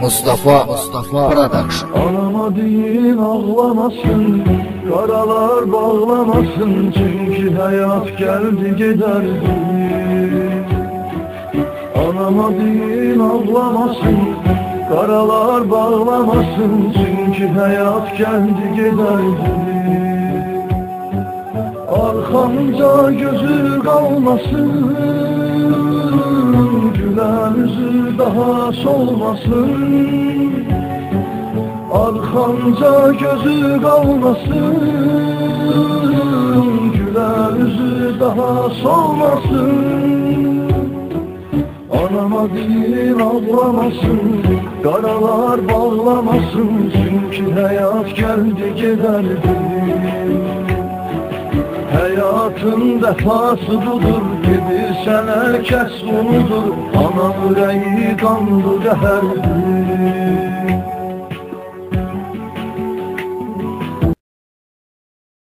Mustafa Mustafa. Production. Anama deyin ağlamasın. Karalar bağlamasın. Çünkü hayat geldi giderdi Anama deyin ağlamasın. Karalar bağlamasın. Çünkü hayat geldi giderdi Arkamda gözü kalmasın daha solmasın. Arkamda gözü kalmasın. Güler yüzü daha solmasın. Anama değil ağlamasın Karalar bağlamasın. Çünkü hayat geldi giderdi Hayatın defası budur Gidirsen herkes unudur Anam yüreği kandı deherdi